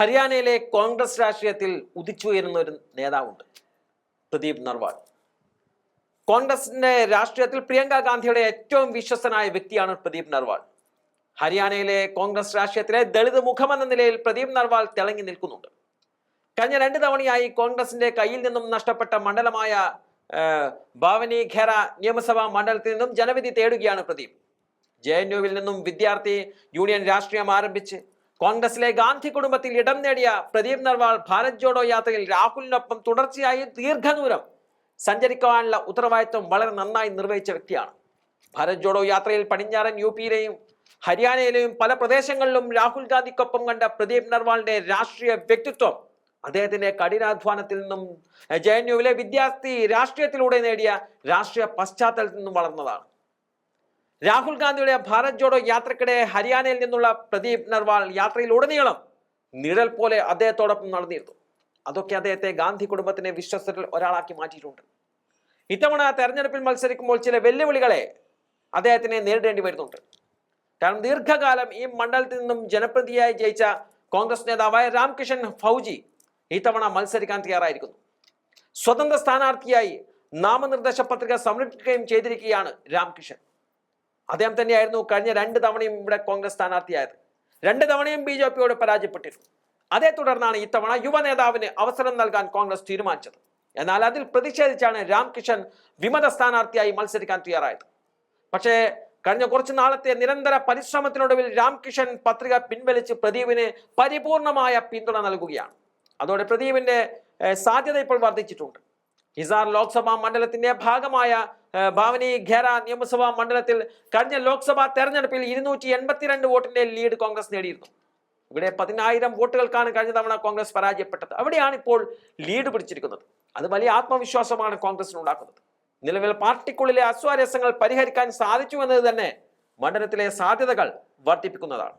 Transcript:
ഹരിയാനയിലെ കോൺഗ്രസ് രാഷ്ട്രീയത്തിൽ ഉദിച്ചുയരുന്ന ഒരു നേതാവുണ്ട്. പ്രദീപ് നർവാൾ. കോൺഗ്രസിന്റെ രാഷ്ട്രീയത്തിൽ പ്രിയങ്ക ഗാന്ധിയുടെ ഏറ്റവും വിശ്വസ്തനായ വ്യക്തിയാണ് പ്രദീപ് നർവാൾ. ഹരിയാനയിലെ കോൺഗ്രസ് രാഷ്ട്രീയത്തിലെ ദളിത് മുഖമെന്ന നിലയിൽ പ്രദീപ് നർവാൾ തിളങ്ങി നിൽക്കുന്നുണ്ട്. കഴിഞ്ഞ രണ്ട് തവണയായി കോൺഗ്രസിന്റെ കയ്യിൽ നിന്നും നഷ്ടപ്പെട്ട മണ്ഡലമായ ഭാവനി ഖേറ നിയമസഭാ മണ്ഡലത്തിൽ നിന്നും ജനവിധി തേടുകയാണ് പ്രദീപ്. ജെ എൻ യുവിൽ നിന്നും വിദ്യാർത്ഥി യൂണിയൻ രാഷ്ട്രീയം ആരംഭിച്ച് കോൺഗ്രസിലെ ഗാന്ധി കുടുംബത്തിൽ ഇടം നേടിയ പ്രദീപ് നർവാൾ ഭാരത് ജോഡോ യാത്രയിൽ രാഹുലിനൊപ്പം തുടർച്ചയായി ദീർഘദൂരം സഞ്ചരിക്കുവാനുള്ള ഉത്തരവാദിത്വം വളരെ നന്നായി നിർവഹിച്ച വ്യക്തിയാണ്. ഭാരത് ജോഡോ യാത്രയിൽ പടിഞ്ഞാറൻ യു പിയിലെയും ഹരിയാനയിലെയും പല പ്രദേശങ്ങളിലും രാഹുൽ ഗാന്ധിക്കൊപ്പം കണ്ട പ്രദീപ് നർവാളിന്റെ രാഷ്ട്രീയ വ്യക്തിത്വം അദ്ദേഹത്തിന്റെ കഠിനാധ്വാനത്തിൽ നിന്നും ജെ എൻ യുവിലെ വിദ്യാർത്ഥി രാഷ്ട്രീയത്തിലൂടെ നേടിയ രാഷ്ട്രീയ പശ്ചാത്തലത്തിൽ നിന്നും വളർന്നതാണ്. രാഹുൽ ഗാന്ധിയുടെ ഭാരത് ജോഡോ യാത്രക്കിടെ ഹരിയാനയിൽ നിന്നുള്ള പ്രദീപ് നർവാൾ യാത്രയിൽ ഉടനീളം നിഴൽ പോലെ അദ്ദേഹത്തോടൊപ്പം നടന്നിരുന്നു. അതൊക്കെ അദ്ദേഹത്തെ ഗാന്ധി കുടുംബത്തിനെ വിശ്വസ്തരിൽ ഒരാളാക്കി മാറ്റിയിട്ടുണ്ട്. ഇത്തവണ തെരഞ്ഞെടുപ്പിൽ മത്സരിക്കുമ്പോൾ ചില വെല്ലുവിളികളെ അദ്ദേഹത്തിനെ നേരിടേണ്ടി വരുന്നുണ്ട്. കാരണം ദീർഘകാലം ഈ മണ്ഡലത്തിൽ നിന്നും ജനപ്രതിയായി ജയിച്ച കോൺഗ്രസ് നേതാവായ രാംകിഷൻ ഫൗജി ഇത്തവണ മത്സരിക്കാൻ തയ്യാറായിരിക്കുന്നു. സ്വതന്ത്ര സ്ഥാനാർത്ഥിയായി നാമനിർദ്ദേശ പത്രിക സമർപ്പിക്കുകയും ചെയ്തിരിക്കുകയാണ് രാംകിഷൻ. അദ്ദേഹം തന്നെയായിരുന്നു കഴിഞ്ഞ രണ്ട് തവണയും ഇവിടെ കോൺഗ്രസ് സ്ഥാനാർത്ഥിയായത്. രണ്ട് തവണയും ബി ജെ പിയോട് പരാജയപ്പെട്ടിരുന്നു. അതേ തുടർന്നാണ് ഇത്തവണ യുവ നേതാവിന് അവസരം നൽകാൻ കോൺഗ്രസ് തീരുമാനിച്ചത്. എന്നാൽ അതിൽ പ്രതിഷേധിച്ചാണ് രാംകിഷൻ വിമത സ്ഥാനാർത്ഥിയായി മത്സരിക്കാൻ തയ്യാറായത്. പക്ഷേ കഴിഞ്ഞ കുറച്ച് നാളത്തെ നിരന്തര പരിശ്രമത്തിനൊടുവിൽ രാംകിഷൻ പത്രിക പിൻവലിച്ച് പ്രദീപിന് പരിപൂർണമായ പിന്തുണ നൽകുകയാണ്. അതോടെ പ്രദീപിന്റെ സാധ്യത ഇപ്പോൾ വർദ്ധിച്ചിട്ടുണ്ട്. ഹിസാർ ലോക്സഭാ മണ്ഡലത്തിന്റെ ഭാഗമായ ഭാവനി ഖേര നിയമസഭാ മണ്ഡലത്തിൽ കഴിഞ്ഞ ലോക്സഭാ തെരഞ്ഞെടുപ്പിൽ ഇരുന്നൂറ്റി എൺപത്തിരണ്ട് വോട്ടിന്റെ ലീഡ് കോൺഗ്രസ് നേടിയിരുന്നു. ഇവിടെ പതിനായിരം വോട്ടുകൾക്കാണ് കഴിഞ്ഞ തവണ കോൺഗ്രസ് പരാജയപ്പെട്ടത്. അവിടെയാണ് ഇപ്പോൾ ലീഡ് പിടിച്ചിരിക്കുന്നത്. അത് വലിയ ആത്മവിശ്വാസമാണ് കോൺഗ്രസിന് ഉണ്ടാക്കുന്നത് നിലവിൽ പാർട്ടിക്കുള്ളിലെ അസ്വാരസ്യങ്ങൾ പരിഹരിക്കാൻ സാധിച്ചു എന്നത് തന്നെ മണ്ഡലത്തിലെ സാധ്യതകൾ വർദ്ധിപ്പിക്കുന്നതാണ്.